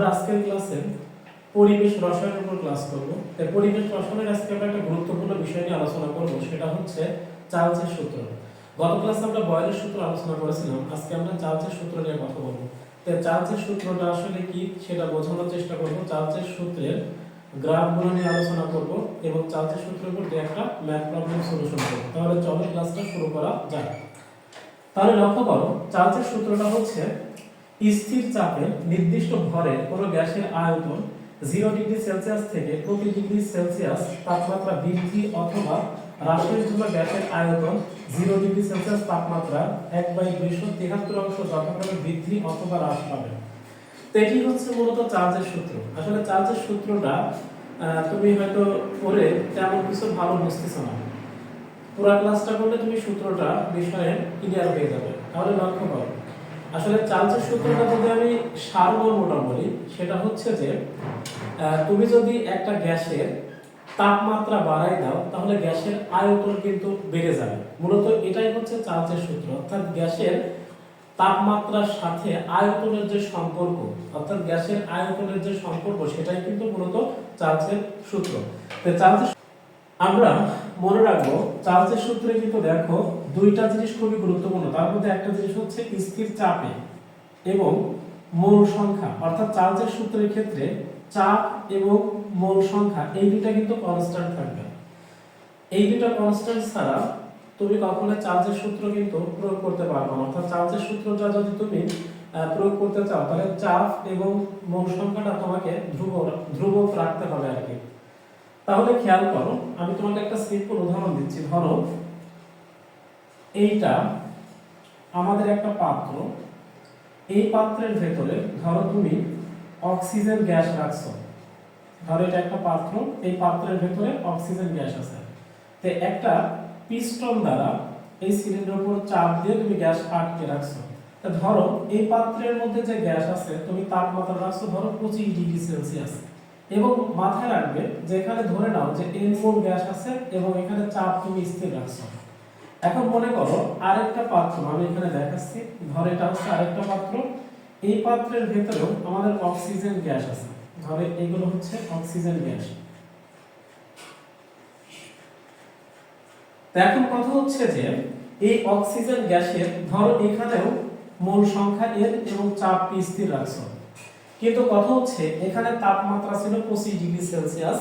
আমরা আজকের ক্লাসে পরিবেশ রসায়নের উপর ক্লাস করব। তাই পরিবেশ রসায়নের আজকে আমরা একটা গুরুত্বপূর্ণ বিষয় নিয়ে আলোচনা করব, সেটা হচ্ছে চার্লসের সূত্র। গত ক্লাসে আমরা বয়লের সূত্র আলোচনা করেছিলাম, আজকে আমরা চার্লসের সূত্র নিয়ে কথা বলব। তাই চার্লসের সূত্রটা আসলে কি সেটা বোঝানোর চেষ্টা করব। চার্লসের সূত্রের গ্রাফগুলো নিয়ে আলোচনা করব এবং চার্লসের সূত্রের উপর একটা ম্যাথ প্রবলেম সলিউশন করব। তাহলে চলো ক্লাসটা শুরু করা যাক। তাহলে লক্ষ্য করো, চার্লসের সূত্রটা হচ্ছে স্থির চাপে নির্দিষ্ট ভরে কোনো গ্যাসের আয়তন জিরো ডিগ্রি সেলসিয়াস থেকে প্রতি ডিগ্রি সেলসিয়াস তাপমাত্রা বৃদ্ধি অথবা রাসায়নিক জন্য গ্যাসের আয়তন জিরো ডিগ্রি সেলসিয়াস তাপমাত্রা এক বাই দুইশো তিহাত্তর অংশ যথাক্রমে বৃদ্ধি অথবা হ্রাস পাবে। তো এটি হচ্ছে মূলত চার্জের সূত্র। আসলে চার্জের সূত্রটা তুমি হয়তো পড়ে তেমন কিছু ভালো বুঝতেছো না। পুরা ক্লাসটা করলে তুমি সূত্রটা বিষয়ে ক্লিয়ার হয়ে যাবে। তাহলে লক্ষ্য করো। আসলে চার্লসের সূত্রটা যদি আমি সারমর্মটা বলি। সেটা হচ্ছে যে তুমি যদি একটা গ্যাসের তাপমাত্রা বাড়াই দাও, তাহলে গ্যাসের আয়তন কিন্তু বেড়ে যাবে। মূলত এটাই হচ্ছে চার্লসের সূত্র। অর্থাৎ গ্যাসের তাপমাত্রার সাথে আয়তনের যে সম্পর্ক, অর্থাৎ গ্যাসের আয়তনের যে সম্পর্ক, সেটাই কিন্তু মূলত চার্লসের সূত্র। তো আমরা মনে রাখব, চার্লসের সূত্রে কিন্তু দেখো দুইটা জিনিস খুবই গুরুত্বপূর্ণ। তার মধ্যে একটা জিনিস হচ্ছে স্থির চাপে এবং মোল সংখ্যা। অর্থাৎ চার্লসের সূত্রের ক্ষেত্রে চাপ এবং মোল সংখ্যা, এই দুইটা কিন্তু কনস্ট্যান্ট থাকবে। এই দুইটা কনস্ট্যান্ট ছাড়া তুমি কখনো চার্লসের সূত্র কিন্তু প্রয়োগ করতে পারবে না। অর্থাৎ চার্লসের সূত্রটা যদি তুমি প্রয়োগ করতে চাও, তাহলে চাপ এবং মোল সংখ্যাটা তোমাকে ধ্রুব ধ্রুবক রাখতে হবে আর কি। তাহলে খেয়াল করো, আমি তোমাকে একটা সিম্পল উদাহরণ দিচ্ছি। ধরো, এইটা আমাদের একটা পাত্র। এই পাত্রের ভেতরে ধরো তুমি অক্সিজেন গ্যাস রাখছো। ধরো এটা একটা পাত্র, এই পাত্রের ভেতরে অক্সিজেন গ্যাস আছে। তো একটা পিস্টন দ্বারা এই সিলিন্ডার উপর চাপ দিয়ে তুমি গ্যাস আটকে রাখছো। তা ধরো, এই পাত্রের মধ্যে যে গ্যাস আছে, তুমি তাপমাত্রা রাখছো ধরো পঁচিশ ডিগ্রি সেলসিয়াস। এবং মাথায় রাখবে যে এখানে ধরে নাও যে এন মোল গ্যাস আছে এবং এখানে চাপ তুমি স্থির রাখছো। এখন মনে করো আরেকটা পাত্র, আমি এখানে দেখাচ্ছি, ধর এটা হচ্ছে আরেকটা পাত্র। এই পাত্রের ভেতরেও আমাদের অক্সিজেন গ্যাস আছে। ধরে এগুলো হচ্ছে অক্সিজেন গ্যাস। এখন কথা হচ্ছে যে এই অক্সিজেন গ্যাসের, ধরো এখানেও মোল সংখ্যা এন এবং চাপ স্থির রাখছো। কিন্তু কথা হচ্ছে, এখানে তাপমাত্রা ছিল পঁচিশ ডিগ্রি সেলসিয়াস।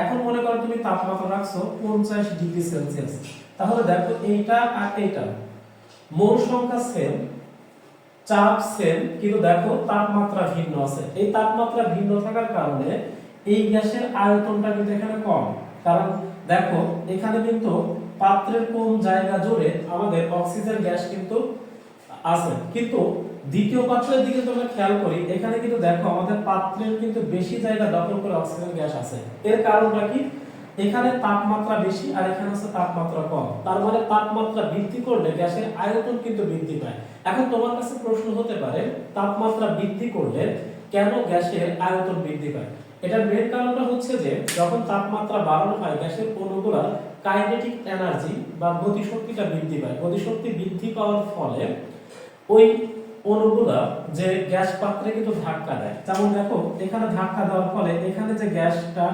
এখন মনে করো তুমি তাপমাত্রা রাখছো পঞ্চাশ ডিগ্রি সেলসিয়াস। তাহলে দেখো এইটা আর এইটা। মোল সংখ্যা সেম, চাপ সেম, কিন্তু দেখো তাপমাত্রা ভিন্ন আছে। এই তাপমাত্রা ভিন্ন থাকার কারণে এই গ্যাসের আয়তনটা কিন্তু এখানে কম। কারণ দেখো, এখানে কিন্তু পাত্রের কোন জায়গা জুড়ে আমাদের অক্সিজেন গ্যাস কিন্তু আছে। কিন্তু দ্বিতীয় পাত্রের দিকে তোমরা খেয়াল করি, এখানে কিন্তু দেখো আমাদের পাত্রের কিন্তু বেশি জায়গা দখল করে অক্সিজেন গ্যাস আছে। এর কারণটা কি? এখানে তাপমাত্রা বেশি আর এখানে হচ্ছে তাপমাত্রা কম। তার মানে তাপমাত্রা বৃদ্ধি করলে গ্যাসের আয়তন কিন্তু বৃদ্ধি পায়। এখন তোমার কাছে প্রশ্ন হতে পারে, তাপমাত্রা বৃদ্ধি করলে কেন গ্যাসের আয়তন বৃদ্ধি পায়? এটার মেন কারণটা হচ্ছে যে, যখন তাপমাত্রা বাড়ানো হয়, গ্যাসের অণুগুলার কাইনেটিক এনার্জি বা গতিশক্তিটা বৃদ্ধি পায়। গতিশক্তি বৃদ্ধি পাওয়ার ফলে ওই অণুগুলা যে গ্যাস পাত্রে কিন্তু ধাক্কা দেয়। যেমন দেখো, এখানে ধাক্কা দেওয়ার ফলে এখানে যে গ্যাসটা,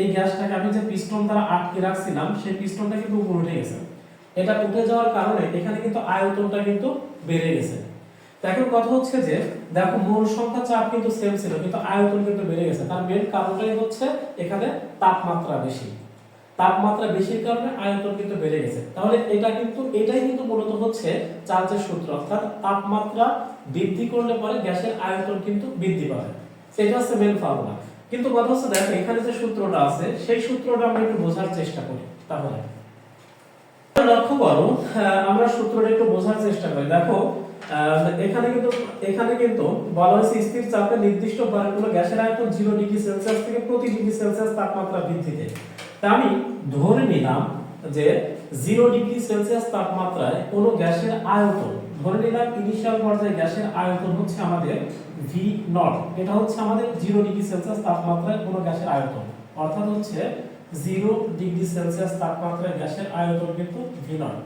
এই গ্যাসটাকে আমি যে পিস্টন দ্বারা আটকে রাখছিলাম, সেই পিস্টনটা কিন্তু উপরে উঠে গেছে। এটা উঠে যাওয়ার কারণে এখানে কিন্তু আয়তনটা কিন্তু বেড়ে গেছে। এখন কথা হচ্ছে যে, দেখো, মোল সংখ্যা চাপ কিন্তু সেম ছিল, কিন্তু আয়তন কিন্তু বেড়ে গেছে। তার মেন কারণটাই হচ্ছে এখানে তাপমাত্রা বেশি। তাপমাত্রা বেশির কারণে আয়তন কিন্তু বেড়ে গেছে। তাহলে এটা কিন্তু এটাই কিন্তু মূলত হচ্ছে চার্জের সূত্র। অর্থাৎ তাপমাত্রা বৃদ্ধি করলে পরে গ্যাসের আয়তন কিন্তু বৃদ্ধি পাবে। সেটা হচ্ছে মেন ফর্মুলা কিন্তু কথা হচ্ছে দেখো এখানে যে সূত্রটা আছে সেই সূত্রটা আমরা একটু বোঝার চেষ্টা করি তাহলে। লক্ষ্য করো আহ, আমরা সূত্রটা একটু বোঝার চেষ্টা করি। দেখো এখানে কিন্তু এখানে কিন্তু বলা হয়েছে স্থির চাপে নির্দিষ্ট ভরের গ্যাসের আয়তন জিরো ডিগ্রি সেলসিয়াস থেকে প্রতি ডিগ্রি সেলসিয়াস তাপমাত্রা বৃদ্ধিতে। তা আমি ধরে নিলাম যে জিরো ডিগ্রি সেলসিয়াস তাপমাত্রায় কোনো গ্যাসের আয়তন, ধরে নিলাম ইনিশিয়াল পর্যায়ে গ্যাসের আয়তন হচ্ছে আমাদের ভি নট এটা হচ্ছে আমাদের জিরো ডিগ্রি সেলসিয়াস তাপমাত্রায় কোনো গ্যাসের আয়তন। অর্থাৎ হচ্ছে জিরো ডিগ্রি সেলসিয়াস তাপমাত্রায় গ্যাসের আয়তন কিন্তু ভি নট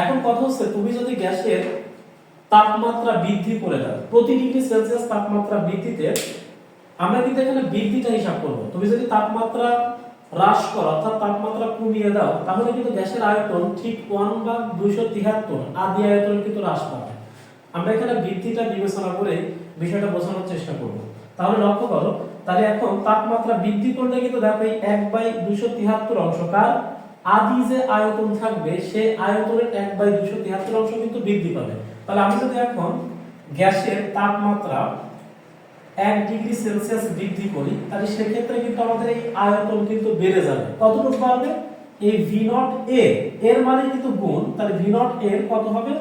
এখন কথা হচ্ছে, তুমি যদি গ্যাসের তাপমাত্রা বৃদ্ধি করে দাও প্রতি ডিগ্রি সেলসিয়াস তাপমাত্রা বৃদ্ধিতে আমরা কিন্তু এখানে বৃদ্ধিটা হিসাব করব। তুমি যদি তাপমাত্রা হ্রাস করো, অর্থাৎ তাপমাত্রা কমিয়ে দাও, তাহলে কিন্তু গ্যাসের আয়তন ঠিক ওয়ান বা দুইশো তিহাত্তর আদি আয়তন কিন্তু হ্রাস পাবে। আমরা এখানে বৃদ্ধিটা বিবেচনা করে বিষয়টা বোঝানোর চেষ্টা করব। তাহলে লক্ষ্য করো, তাহলে এখন তাপমাত্রা বৃদ্ধি করলে কিন্তু দেখো এক বাই দুইশো তিহাত্তর অংশ, কার? আদি যে আয়তন থাকবে সেই আয়তনের এক বাই দুইশো তিহাত্তর অংশ কিন্তু বৃদ্ধি পাবে। তাহলে আমি যদি এখন গ্যাসের তাপমাত্রা এক ডিগ্রি সেলসিয়াস বৃদ্ধি করি, তাহলে সেক্ষেত্রে কিন্তু আমাদের এই আয়তন কিন্তু বেড়ে যাবে। কতটুকু বাড়বে এই ভি নট এ এর মানে কিন্তু গুণ, তাহলে ভি নট এর কত হবে?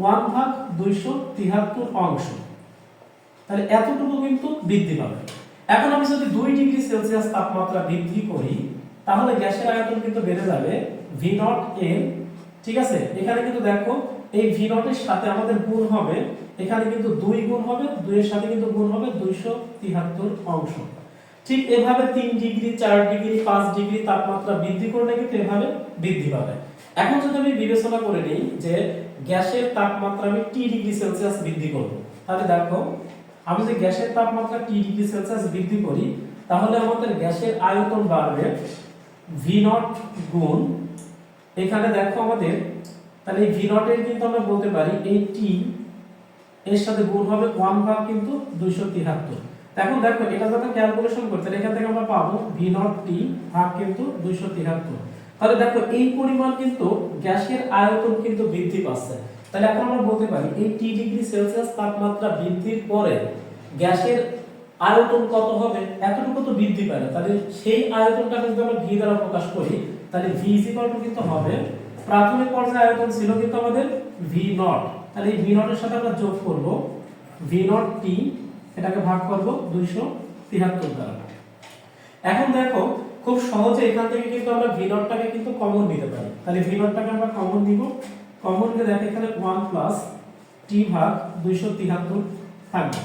ওয়ান ভাগ দুইশো তিহাত্তর অংশ। তাহলে এতটুকু কিন্তু বৃদ্ধি পাবে। এখন আমি যদি দুই ডিগ্রি সেলসিয়াস তাপমাত্রা বৃদ্ধি করি, তাহলে গ্যাসের আয়তন কিন্তু বেড়ে যাবে ভি নট এর ঠিক আছে? এখানে কিন্তু দেখো এই ভি নটের সাথে আমাদের গুণ হবে, এখানে কিন্তু দুই গুণ হবে, দুইয়ের সাথে কিন্তু গুণ হবে দুইশো তিহাত্তর অংশ। ঠিক এভাবে তিন ডিগ্রি, চার ডিগ্রি, পাঁচ ডিগ্রি তাপমাত্রা বৃদ্ধি করলে কিন্তু এভাবে বৃদ্ধি পাবে। এখন যদি আমি বিবেচনা করে নিই যে গ্যাসের তাপমাত্রা আমি টি ডিগ্রি সেলসিয়াস বৃদ্ধি করব, তাহলে দেখো, আমি যে গ্যাসের তাপমাত্রা টি ডিগ্রি সেলসিয়াস বৃদ্ধি করি, তাহলে আমাদের গ্যাসের আয়তন বাড়বে ভি নট গুণ। এখানে দেখো আমাদের তাহলে এই ভি এর কিন্তু আমরা বলতে পারি এই টি এর সাথে গুণ হবে ওয়ান ভাগ কিন্তু দুইশো তিহাত্তর। এখন দেখো, এটা যখন ক্যালকুলেশন করতে এখান থেকে আমরা পাবো ভি নট টি ভাগ কিন্তু দুইশো তিহাত্তর। তাহলে দেখো, এই পরিমাণ কিন্তু গ্যাসের আয়তন কিন্তু বৃদ্ধি পাচ্ছে। তাহলে এখন আমরা বলতে পারি, এই টি ডিগ্রি সেলসিয়াস তাপমাত্রা বৃদ্ধির পরে গ্যাসের আয়তন কত হবে? এতটুকু তো বৃদ্ধি পাবে তাহলে সেই আয়তনটা যদি আমরা ভি দ্বারা প্রকাশ করি, তাহলে ভি টু কিন্তু হবে প্রাথমিক পর্যায়ে আয়তন ছিল কিন্তু আমাদের ভি নট তাহলে এই ভি নটের সাথে আমরা যোগ করব। ভি নট টি এটাকে ভাগ করব দুইশো তিহাত্তর দ্বারা। এখন দেখো, খুব সহজে এখান থেকে কিন্তু আমরা ভি নটটাকে কিন্তু কমন নিতে পারি। তাহলে ভি নটটাকে আমরা কমন নিব। কমন নিলে দেখো, এখানে ওয়ান প্লাস টি ভাগ দুইশো তিহাত্তর থাকবে।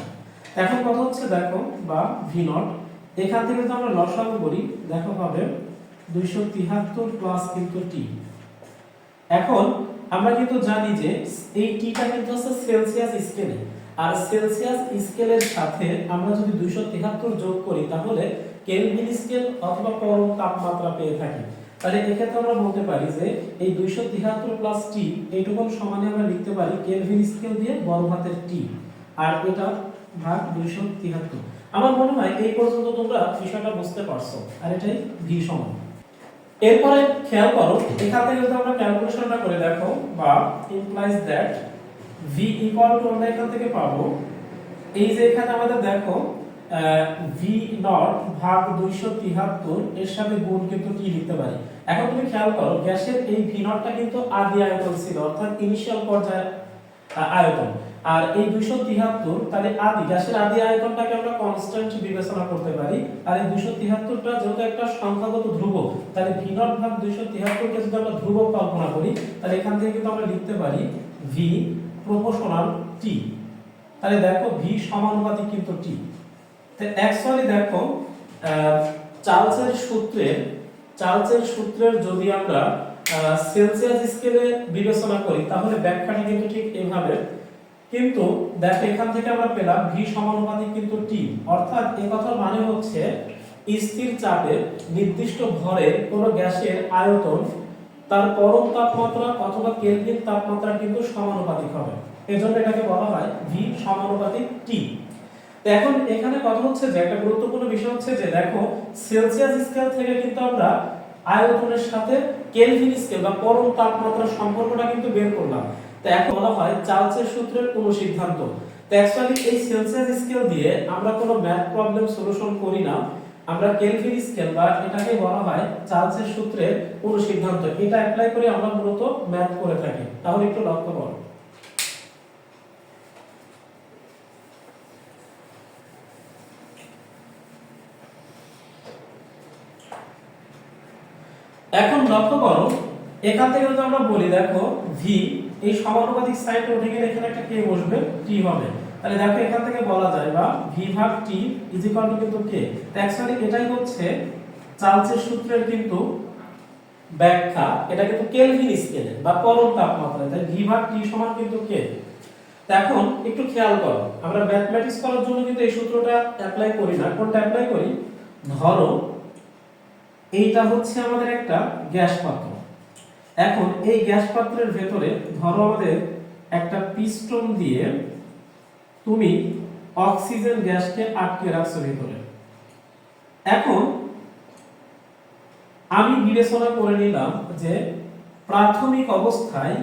এখন কথা হচ্ছে দেখো, বা ভি নট এখান থেকে যদি আমরা লসাগু করি, দেখো হবে দুইশো তিহাত্তর প্লাস কিন্তু টি এখন আমরা কিন্তু জানি যে এই টিটা কিন্তু হচ্ছে সেলসিয়াস স্কেলে আর সেলসিয়াস স্কেলের সাথে আমরা যদি দুইশো তিহাত্তর যোগ করি, তাহলে কেলভিন স্কেল অথবা পরম তাপমাত্রা পেয়ে থাকি। তাহলে এক্ষেত্রে আমরা বলতে পারি যে এই দুইশো তিহাত্তর প্লাস টি এইটুকুন সমানে আমরা লিখতে পারি কেলভিন স্কেল দিয়ে বড় হাতের টি আর এটা ভাগ দুইশো তিহাত্তর। আমার মনে হয় এই পর্যন্ত তোমরা বিষয়টা বুঝতে পারছ, আর এটাই ভি সমান। এরপরে খেয়াল করো, এখান থেকে যদি আমরা ক্যালকুলেশনটা করে দেখো, বা implies that v equal to আমরা এখান থেকে পাবো, এই যে এখানে আমাদের দেখো v নট ভাগ 273 এর সাথে গুণ কিন্তু কি লিখতে পারি? এখন তুমি খেয়াল করো, গ্যাসের এই v নটটা কিন্তু আদি আয়তন ছিল, অর্থাৎ ইনিশিয়াল পর্যায়ে আয়তন। আর এই 273 তাহলে আদি, গ্যাসের আদি আয়তনটাকে আমরা কনস্ট্যান্ট বিবেচনা করতে পারি। আর এই 273টা যেহেতু একটা সংখ্যাগত ধ্রুবক, তাহলে v নট ভাগ 273 কে যদি আমরা ধ্রুবক কল্পনা করি, তাহলে এখান থেকে কিন্তু আমরা লিখতে পারি ভি প্রপোর্শনাল t তাহলে দেখো ভি সমানুপাতিক কিন্তু টি তো অ্যাকচুয়ালি দেখো চার্লসের সূত্রের চার্লসের সূত্রের যদি আমরা সেলসিয়াস স্কেলে বিবেচনা করি, তাহলে ব্যাখ্যাটা কিন্তু ঠিক এভাবে। কিন্তু দেখো, এখান থেকে আমরা পেলাম ভি সমানুপাতিক কিন্তু টি অর্থাৎ এই কথার মানে হচ্ছে স্থির চাপে নির্দিষ্ট ভরে কোনো গ্যাসের আয়তন তার পরম তাপমাত্রা অথবা কেলভিন তাপমাত্রা কিন্তু সমানুপাতিক হবে। এজন্য এটাকে বলা হয় ভি সমানুপাতিক টি এখন এখানে কথা হচ্ছে যে, একটা গুরুত্বপূর্ণ বিষয় হচ্ছে যে, দেখো সেলসিয়াস স্কেল থেকে কিন্তু আমরা আয়তনের সাথে কেলভিন স্কেল বা পরম তাপমাত্রার সম্পর্কটা কিন্তু বের করলাম। তো এখন বলা হয় চার্লসের সূত্রের কোন সিদ্ধান্ত। তো অ্যাকচুয়ালি এই সেলসিয়াস স্কেল দিয়ে আমরা কোনো ম্যাথ প্রবলেম সলিউশন করি না। আমরা কেলভিন স্কেল বা এটাকে বলা হয় চার্লসের সূত্রের কোন সিদ্ধান্ত। এটা অ্যাপ্লাই করে আমরা মূলত ম্যাথ করে থাকি। তাহলে একটু লক্ষ্য করো। এখন লক্ষ্য করো, এখান থেকে যদি আমরা বলি, দেখো ভি এই সমানুপাতিক সাইডে উঠে গেলে এখানে একটা কে বসবে টি হবে। তাহলে দেখো এখান থেকে বলা যায় বা ভি ভাগ টি ইজ ইকুয়াল টু কিন্তু কে অ্যাকচুয়ালি এটাই হচ্ছে চার্লসের সূত্রের কিন্তু ব্যাখ্যা। এটা কিন্তু কেলভিন স্কেলে বা পরম তাপমাত্রায়। তাই ভি ভাগ টি সমান কিন্তু কে এখন একটু খেয়াল করো, আমরা ম্যাথমেটিক্স করার জন্য কিন্তু এই সূত্রটা অ্যাপ্লাই করি না। কোনটা অ্যাপ্লাই করি? ধরো, এইটা হচ্ছে আমাদের একটা গ্যাস পাত্র। এখন এই গ্যাস পাত্রের ভেতরে ধরো আমাদের একটা পিস্টন দিয়ে তুমি অক্সিজেন গ্যাসকে আটকে রাখছো ভেতরে। এখন আমি বিবেচনা করে নিলাম যে প্রাথমিক অবস্থায়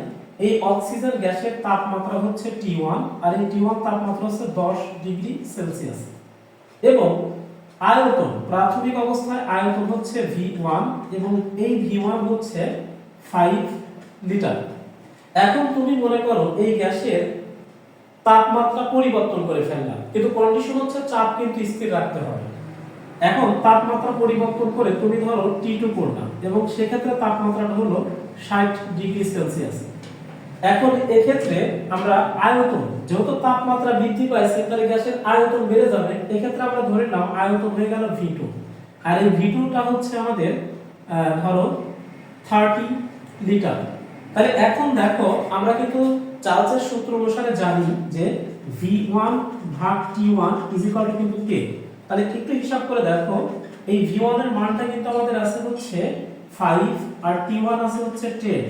এই অক্সিজেন গ্যাসের তাপমাত্রা হচ্ছে টি ওয়ান আর এই টি ওয়ান তাপমাত্রা হচ্ছে দশ ডিগ্রি সেলসিয়াস। এবং আয়তন, প্রাথমিক অবস্থায় আয়তন হচ্ছে ভি ওয়ান এবং এই ভি ওয়ান হচ্ছে ফাইভ লিটার এখন তুমি মনে করো এই গ্যাসের তাপমাত্রা পরিবর্তন করে ফেললাম, কিন্তু কন্ডিশন হচ্ছে চাপ কিন্তু স্থির রাখতে হবে। এখন তাপমাত্রা পরিবর্তন করে তুমি ধরো টি টু করলাম, এবং সেক্ষেত্রে তাপমাত্রাটা হলো ষাট ডিগ্রি সেলসিয়াস। এখন এক্ষেত্রে আমরা আয়তন, যেহেতু তাপমাত্রা বৃদ্ধি পাইছে তাহলে গ্যাসের আয়তন বেড়ে যাবে, এক্ষেত্রে আমরা ধরে নিলাম আয়তন হয়ে গেল ভি টু আর এই ভি টুটা হচ্ছে আমাদের ধরো থার্টি লিটার। তাহলে এখন দেখো, আমরা কিন্তু চার্লসের সূত্র অনুসারে জানি যে ভি ওয়ান ভাগ T one is equal to কিন্তু কে তাহলে একটু হিসাব করে দেখো, এই ভি এর মানটা কিন্তু আমাদের আছে হচ্ছে ফাইভ আর টি ওয়ান আছে হচ্ছে টেন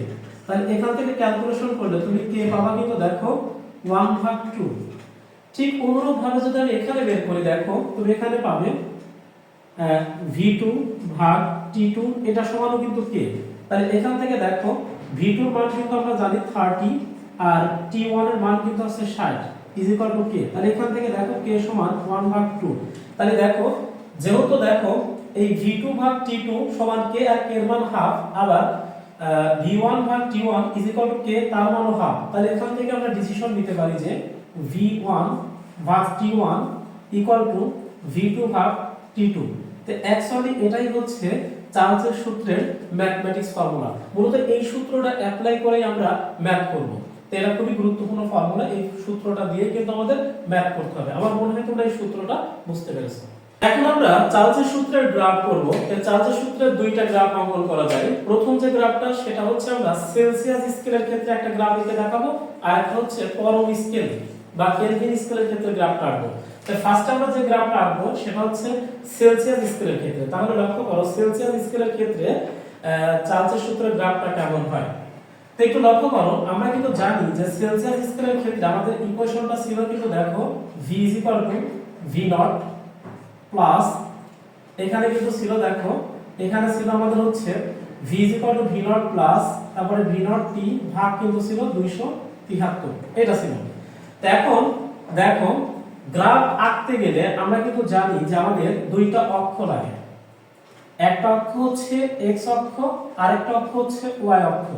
তাহলে এখান থেকে ক্যালকুলেশন করলে তুমি কে পাবা কিন্তু দেখো ওয়ান ভাগ টু ঠিক অনুরূপ ভাবে যদি আমি এখানে বের করি, দেখো, তুমি এখানে পাবে ভি টু ভাগ টি টু এটা সমানও কিন্তু কে তাহলে এখান থেকে দেখো ভি টুর মান কিন্তু আমরা জানি থার্টি আর টি ওয়ানের মান কিন্তু আছে ষাট ইজ ইকুয়াল টু কে তাহলে এখান থেকে দেখো কে সমান ওয়ান ভাগ টু তাহলে দেখো, যেহেতু দেখো এই ভি টু ভাগ টি টু সমান কে আর কে এর মান হাফ আবার ভি ওয়ান ভাগ টি ওয়ান ইজ কে তার মানও হাফ তাহলে এখান থেকে আমরা ডিসিশন নিতে পারি যে ভি ওয়ান ভাগ T one equal to V two ভাগ টি টু তো অ্যাকচুয়ালি এটাই হচ্ছে চার্লসের সূত্রের ম্যাথমেটিক্স ফর্মুলা। মূলত এই সূত্রটা অ্যাপ্লাই করেই আমরা ম্যাথ করব। এটা খুবই গুরুত্বপূর্ণ ফর্মুলা, এই সূত্রটা দিয়ে কিন্তু আমাদের ম্যাথ করতে হবে। আমার মনে হয় তোমরা এই সূত্রটা বুঝতে পেরেছ। এখন আমরা চার্লসের সূত্রের গ্রাফ করব। এই চার্লসের সূত্রের দুইটা গ্রাফ অঙ্কন করা যায়। প্রথম যে গ্রাফটা সেটা হচ্ছে আমরা সেলসিয়াস স্কেলের ক্ষেত্রে একটা গ্রাফ এঁকে দেখাবো, আর একটা হচ্ছে পরম স্কেল বা কেলভিন স্কেলের ক্ষেত্রে গ্রাফটা আঁকবো। ফার্স্ট আমরা যে গ্রাফটা আঁকবো, সেটা হচ্ছে সেলসিয়াস স্কেলের ক্ষেত্রে। তাহলে লক্ষ্য করো সেলসিয়াস স্কেলের ক্ষেত্রে চার্লসের সূত্রের গ্রাফটা কেমন হয়? তো একটু লক্ষ্য করো, আমরা কিন্তু জানি যে সেলসিয়াস স্কেলের ক্ষেত্রে আমাদের ইকুয়েশনটা ছিল কিন্তু দেখো, v v নট প্লাস এখানে কিন্তু ছিল দেখো, এখানে ছিল আমাদের হচ্ছে v v নট প্লাস তারপরে v নট t ভাগ কিন্তু ছিল 273 এটা ছিল। তো এখন দেখো গ্রাফ আঁকতে গেলে আমরা কিন্তু জানি যে আমাদের দুইটা অক্ষ লাগে। একটা অক্ষ হচ্ছে x অক্ষ আর একটা অক্ষ হচ্ছে y অক্ষ।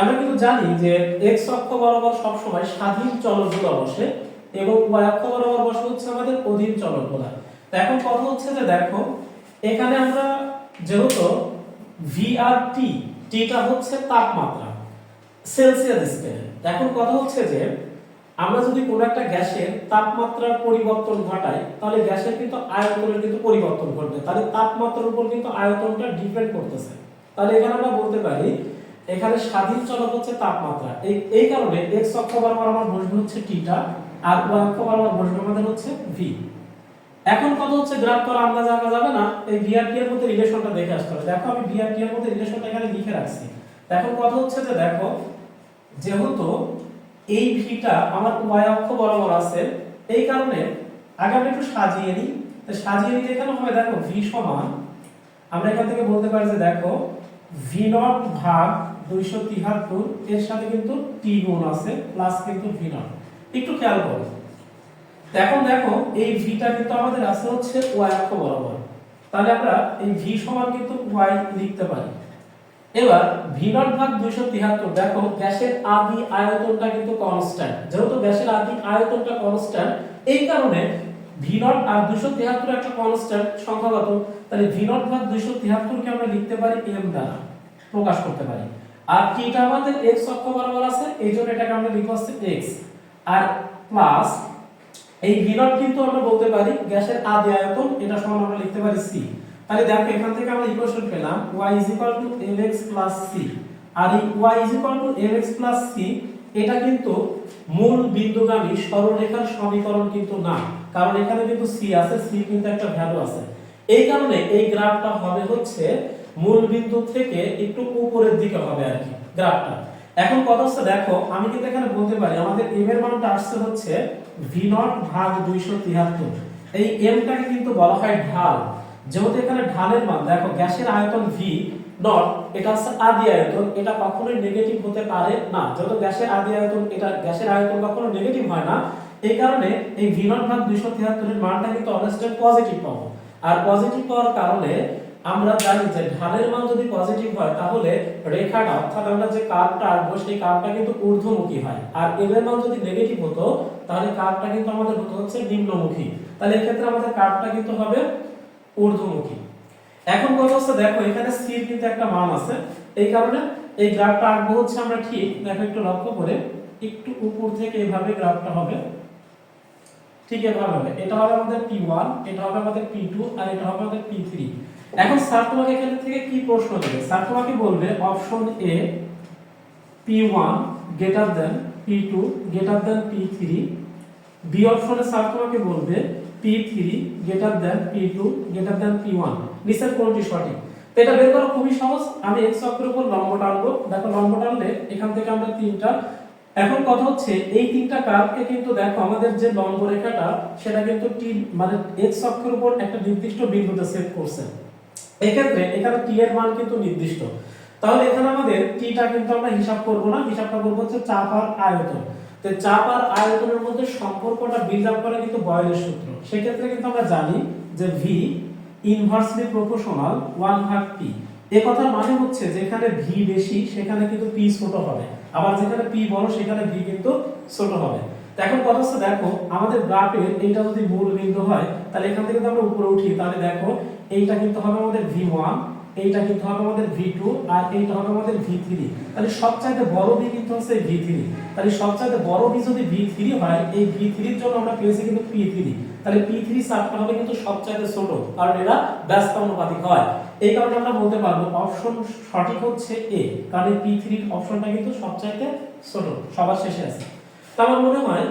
আমরা কিন্তু জানি যে x অক্ষ বরাবর সব সময় স্বাধীন চলকগুলো বসে এবং y অক্ষ বরাবর বসে হচ্ছে আমাদের অধীন চলকগুলো তো এখন কথা হচ্ছে যে দেখো, এখানে আমরা যেহেতু v আর t টা হচ্ছে তাপমাত্রা সেলসিয়াস স্কেলে এখন কথা হচ্ছে যে আমরা যদি কোনো একটা গ্যাসের তাপমাত্রার পরিবর্তন ঘটাই, তাহলে গ্যাসের কিন্তু আয়তনের কিন্তু পরিবর্তন ঘটবে। তাহলে তাপমাত্রার উপর কিন্তু আয়তনটা ডিপেন্ড করতেছে। তাহলে এখানে আমরা বলতে পারি, এখানে স্বাধীন চলক হচ্ছে তাপমাত্রা। এই এই কারণে x অক্ষ বরাবর আমার বসবে হচ্ছে টিটা আর y অক্ষ বরাবর বসবে আমাদের হচ্ছে v এখন কত হচ্ছে? গ্রাফ করা আন্দাজ আঁকা যাবে না। এই v আর t এর মধ্যে রিলেশনটা দেখে আসতে হবে। দেখো আমি v আর t এর মধ্যে রিলেশনটা এখানে লিখে রাখছি। এখন কথা হচ্ছে যে দেখো, যেহেতু এই ভিটা আমার y অক্ষ বরাবর আছে। এই কারণে আগে আমি একটু সাজিয়ে নিই। তো সাজিয়ে নিলে এখানে হবে দেখো ভি সমান। আমরা এখান থেকে বলতে পারি যে দেখো v নট ভাগ 273 এর সাথে কিন্তু t গুণ আছে প্লাস কিন্তু v নট। একটু খেয়াল করো। এখন দেখো, এই ভিটা কিন্তু আমাদের আছে হচ্ছে y অক্ষ বরাবর। তাহলে আমরা এই ভি সমান কিন্তু ওয়াই লিখতে পারি। এবার ভি নট ভাগ দুইশো তিয়াত্তর দেখো গ্যাসের আদি আয়তনটা কিন্তু কনস্ট্যান্ট যেহেতু গ্যাসের আদি আয়তনটা কনস্ট্যান্ট এই কারণে ভি নট আর দুইশো তিয়াত্তর একটা কনস্ট্যান্ট সংখ্যাগত তাহলে ভি নট ভাগ দুইশো তিয়াত্তরকে আমরা লিখতে পারি এম দ্বারা, প্রকাশ করতে পারি। আর টিটা আমাদের এক্স অক্ষ বরাবর আছে? এই জন্য এটাকে আমরা লিখব হচ্ছে এক্স আর প্লাস এই ভি নট কিন্তু আমরা বলতে পারি গ্যাসের আদি আয়তন, এটা সমান আমরা লিখতে পারি সি তাহলে দেখো, এখান থেকে আমরা ইকুয়েশন পেলাম y mx c আর এই y mx c, এটা কিন্তু মূল বিন্দুগামী সরলরেখার সমীকরণ কিন্তু না। কারণ এখানে কিন্তু সি আছে সি কিন্তু একটা ভ্যালু আছে। এই কারণে এই গ্রাফটা হবে হচ্ছে মূল বিন্দু থেকে একটু উপরের দিকে হবে আর কি, গ্রাফটা। এখন কথা হচ্ছে, দেখো, আমি কিন্তু এখানে বলতে পারি, আমাদের এম এর মানটা আসছে হচ্ছে ভি নট ভাগ দুইশো তিয়াত্তর এই এমটাকে কিন্তু বলা হয় ঢাল। যেহেতু এখানে ঢালের মান, দেখো, গ্যাসের আয়তন ভি নট এটা হচ্ছে আদি আয়তন, এটা কখনোই নেগেটিভ হতে পারে না। যেহেতু গ্যাসের আদি আয়তন, এটা গ্যাসের আয়তন কখনো নেগেটিভ হয় না। এই কারণে এই ভি নট ভাগ দুইশো তিয়াত্তরের মানটা কিন্তু অলওয়েজ পজিটিভ পাবো। আর পজিটিভ পাওয়ার কারণে আমরা জানি যে ঢালের মান যদি পজিটিভ হয়, তাহলে রেখাটা, অর্থাৎ আমরা যে কার্ভটা আঁকবো, সেই কার্ভটা কিন্তু ঊর্ধ্বমুখী হয়। আর এর মান যদি নেগেটিভ হতো, তাহলে কার্ভটা কিন্তু আমাদের হতো হচ্ছে নিম্নমুখী। তাহলে এক্ষেত্রে আমাদের কার্ভটা কিন্তু হবে ঊর্ধ্বমুখী। এখন কথা হচ্ছে দেখো, এখানে স্থির কিন্তু একটা মান আছে। এই কারণে এই গ্রাফটা আঁকবো হচ্ছে আমরা ঠিক, দেখো একটু লক্ষ্য করে, একটু উপর থেকে এইভাবে গ্রাফটা হবে। ঠিক এভাবে হবে। এটা হবে আমাদের P1 এটা হবে আমাদের P2 আর এটা হবে আমাদের P3 এখন স্যার তোমাকে এখান থেকে কি প্রশ্ন দেবে? স্যার তোমাকে বলবে option A P1 greater than P2 greater than P3 B অপশনে স্যার তোমাকে বলবে P3 greater than P2 greater দেন P1 নিচের কোনটি সঠিক? তো এটা বের করা খুবই সহজ। আমি x অক্ষের উপর লম্ব টানবো। দেখো, লম্ব টানলে এখান থেকে আমরা তিনটা এখন কথা হচ্ছে, এই তিনটা কার্ভকে কিন্তু দেখো, আমাদের যে লম্ব রেখাটা, সেটা কিন্তু টি মানে x অক্ষের উপর একটা নির্দিষ্ট বিন্দুতে সেট করছে। এক্ষেত্রে এখানে টি এর মান কিন্তু নির্দিষ্ট। তাহলে এখানে আমাদের টিটা কিন্তু আমরা হিসাব করব না। হিসাবটা করব হচ্ছে চাপ আর আয়তন। চাপ আর আয়তনের মধ্যে সম্পর্কটা বিল্ড আপ করে কিন্তু বয়লের সূত্র। সেক্ষেত্রে কিন্তু আমরা জানি যে ভি ইনভার্সলি প্রপোর্শনাল ওয়ান ভাগ পি এ কথার মানে হচ্ছে যেখানে ভি বেশি, সেখানে কিন্তু পি ছোট হবে। আবার যেখানে পি বড়, সেখানে ভি কিন্তু ছোট হবে। এখন কথা হচ্ছে, দেখো, আমাদের গ্রাফের এইটা যদি মূল বিন্দু হয়, তাহলে এখান থেকে আমরা উপরে উঠি। তাহলে দেখো, এইটা কিন্তু হবে আমাদের v1 এইটা কিন্তু হবে আমাদের v2 আর এইটা হবে আমাদের v3 তাহলে সবচাইতে বড় ভি কিন্তু হচ্ছে v3 তাহলে সবচাইতে বড় ভি যদি v3 হয়, এই v3 এর জন্য আমরা পেয়েছি কিন্তু p3 তাহলে p3 সাবটা হবে কিন্তু সবচাইতে ছোট, কারণ এরা ব্যস্ত অনুপাতিক হয়। এই কারণে আমরা বলতে পারব অপশন সঠিক হচ্ছে এ কারণ এই p3 অপশনটা কিন্তু সবচাইতে ছোট, সবার শেষে আছে। তো আমার মনে হয়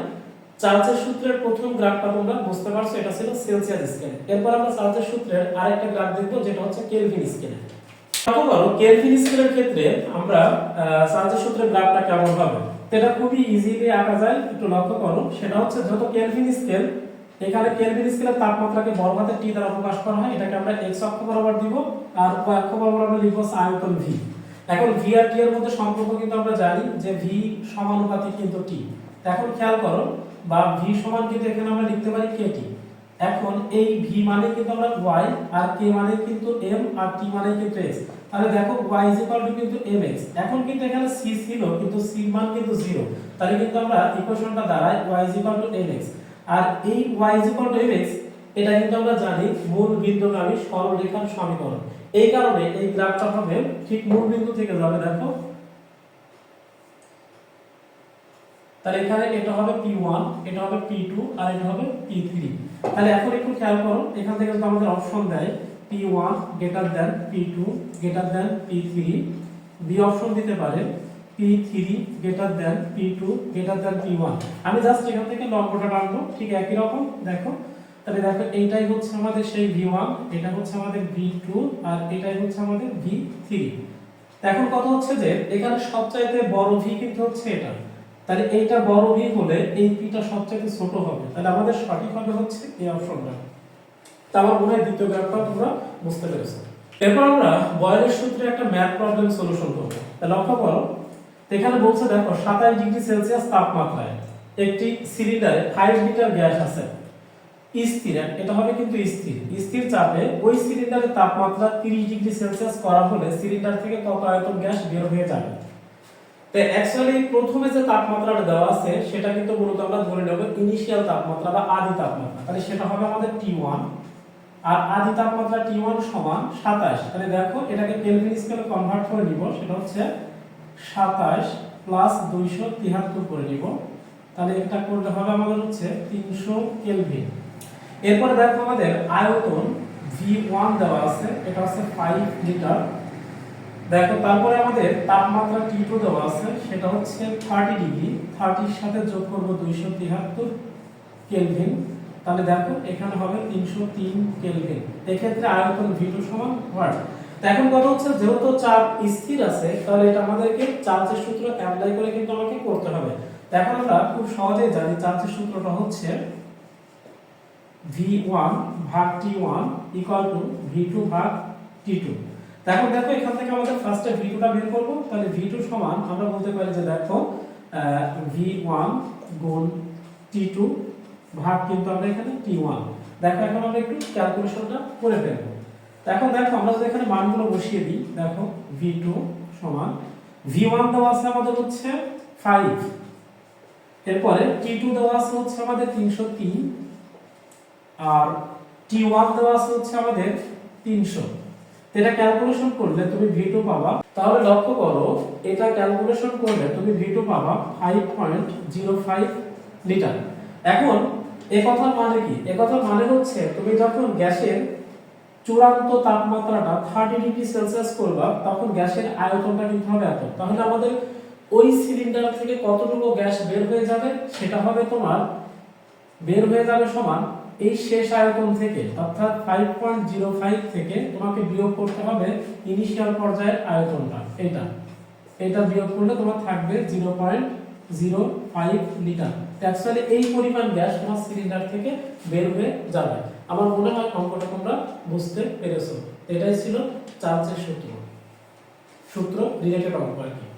চার্লসের সূত্রের প্রথম গ্রাফটা তোমরা বুঝতে পারছ, এটা ছিল সেলসিয়াস স্কেলে। এরপর আমরা চার্লসের সূত্রের আরেকটা গ্রাফ দেখব, যেটা হচ্ছে কেলভিন স্কেলে। লক্ষ্য করো, কেলভিন স্কেলের ক্ষেত্রে আমরা চার্লসের সূত্রের গ্রাফটা কেমন হবে এটা খুবই ইজিলি আঁকা যায়, একটু লক্ষ্য করো। সেটা হচ্ছে যত কেলভিন স্কেল, এখানে কেলভিন স্কেলের তাপমাত্রাকে বড় হাতের টি দ্বারা প্রকাশ করা হয়, এটাকে আমরা এক্স অক্ষ বরাবর দিব, আর y অক্ষ বরাবর আমরা লিখব আয়তন ভি এখন ভি আর টি এর মধ্যে সম্পর্ক কিন্তু আমরা জানি যে ভি সমানুপাতিক কিন্তু টি এখন খেয়াল করো বা ভি সমান কিন্তু এখানে আমরা লিখতে পারি কে কেটি এখন এই ভি মানে কিন্তু আমরা y, আর কে মানে কিন্তু এম আর t মানে কিন্তু x তাহলে দেখো y টু কিন্তু mx এখন কিন্তু এখানে c ছিল, কিন্তু সি মান কিন্তু জিরো তাহলে কিন্তু আমরা ইকুয়েশনটা দাঁড়ায় y টু mx আর এই y টু mx এটা কিন্তু আমরা জানি মূল বিন্দুগামী সরলরেখার সমীকরণ। এই কারণে এই গ্রাফটা হবে ঠিক মূল বিন্দু থেকে যাবে, দেখো। তাহলে এখানে এটা হবে P1 এটা হবে P2 আর এটা হবে P3 তাহলে এখন একটু খেয়াল করো, এখান থেকে যদি আমাদের অপশন দেয় P1 greater than P2 greater than P3 B option দিতে পারে P3 greater than P2 greater than P1 আমি জাস্ট এখান থেকে লম্বটা টানবো, ঠিক একই রকম, দেখো। তাহলে দেখো, এইটাই হচ্ছে আমাদের সেই V1 এটা হচ্ছে আমাদের V2 আর এটাই হচ্ছে আমাদের V3 এখন কথা হচ্ছে যে, এখানে সবচাইতে বড় ভি কিন্তু হচ্ছে এটা। তাহলে এইটা বড় ভি হলে এই পিটা সবচেয়ে ছোট হবে। তাহলে আমাদের সঠিক হবে হচ্ছে এই অপশনটা। তা আমার মনে হয় দ্বিতীয় গ্রাফটা তোমরা বুঝতে পেরেছ। এরপর আমরা বয়লের সূত্রে একটা ম্যাথ প্রবলেম সলিউশন করব। তাহলে লক্ষ্য করো, এখানে বলছে দেখো 27 ডিগ্রি সেলসিয়াস তাপমাত্রায় একটি সিলিন্ডারে 5 লিটার গ্যাস আছে। স্থির, এটা হবে কিন্তু স্থির। স্থির চাপে ওই সিলিন্ডারের তাপমাত্রা 30 ডিগ্রি সেলসিয়াস করা হলে সিলিন্ডার থেকে কত আয়তন গ্যাস বের হয়ে যাবে। তো অ্যাকচুয়ালি প্রথমে যে তাপমাত্রাটা দেওয়া আছে, সেটা কিন্তু মূলত আমরা ধরে নেব ইনিশিয়াল তাপমাত্রা বা আদি তাপমাত্রা। তাহলে সেটা হবে আমাদের T1 আর আদি তাপমাত্রা T1 সমান 27 তাহলে দেখো, এটাকে কেলভিন স্কেলে কনভার্ট করে নিব, সেটা হচ্ছে 27 প্লাস 273 করে নিব। তাহলে এটা করলে হবে আমাদের হচ্ছে 300 কেলভিন এরপরে দেখো আমাদের আয়তন V1 দেওয়া আছে, এটা হচ্ছে 5 লিটার দেখো, তারপরে আমাদের তাপমাত্রা T2 দেওয়া আছে, সেটা হচ্ছে 30 ডিগ্রি 30 এর সাথে যোগ করব 273 কেলভিন তাহলে দেখো, এখানে হবে 303 কেলভিন এক্ষেত্রে আয়তন V2 সমান ওয়াট। এখন কথা হচ্ছে, যেহেতু চাপ স্থির আছে, তাহলে এটা আমাদেরকে চার্জের সূত্র অ্যাপ্লাই করে কিন্তু আমাকে করতে হবে। এখন আমরা খুব সহজেই জানি চার্জের সূত্রটা হচ্ছে V1 ভাগ T1 ইকুয়াল টু V2 ভাগ T2 দেখো দেখো এখান থেকে আমাদের ফার্স্টে V2 টা বের করব। তাহলে V2 সমান আমরা বলতে পারি যে দেখো আহ, V1 গুণ T2 ভাগ কিন্তু আমরা এখানে T1 দেখো এখন আমরা একটু ক্যালকুলেশনটা করে ফেলব। এখন দেখো আমরা যদি এখানে মানগুলো বসিয়ে দিই দেখো V2 সমান V1 দেওয়া আছে আমাদের হচ্ছে 5 এরপরে T2 দেওয়া আছে হচ্ছে আমাদের 303 আর T1 দেওয়া আছে হচ্ছে আমাদের 300 এটা ক্যালকুলেশন করলে তুমি ভি টু পাবা। তাহলে লক্ষ্য করো, এটা ক্যালকুলেশন করলে তুমি V2 পাবা 5.05 লিটার এখন, এ কথার মানে কি? এ কথার মানে হচ্ছে, তুমি যখন গ্যাসের চূড়ান্ত তাপমাত্রাটা 30 ডিগ্রি সেলসিয়াস করবা, তখন গ্যাসের আয়তনটা কিন্তু হবে এত। তাহলে আমাদের ওই সিলিন্ডার থেকে কতটুকু গ্যাস বের হয়ে যাবে, সেটা হবে তোমার, বের হয়ে যাবে সমান এই শেষ আয়তন থেকে, অর্থাৎ 5.05 থেকে তোমাকে বিয়োগ করতে হবে ইনিশিয়াল পর্যায়ের আয়তনটা, এটা। এটা বিয়োগ করলে তোমার থাকবে 0.05 লিটার অ্যাকচুয়ালি এই পরিমাণ গ্যাস তোমার সিলিন্ডার থেকে বের হয়ে যাবে। আমার মনে হয় অঙ্কটা তোমরা বুঝতে পেরেছ। এটাই ছিল চার্জের সূত্র। সূত্র রিলেটেড অঙ্ক আর কি।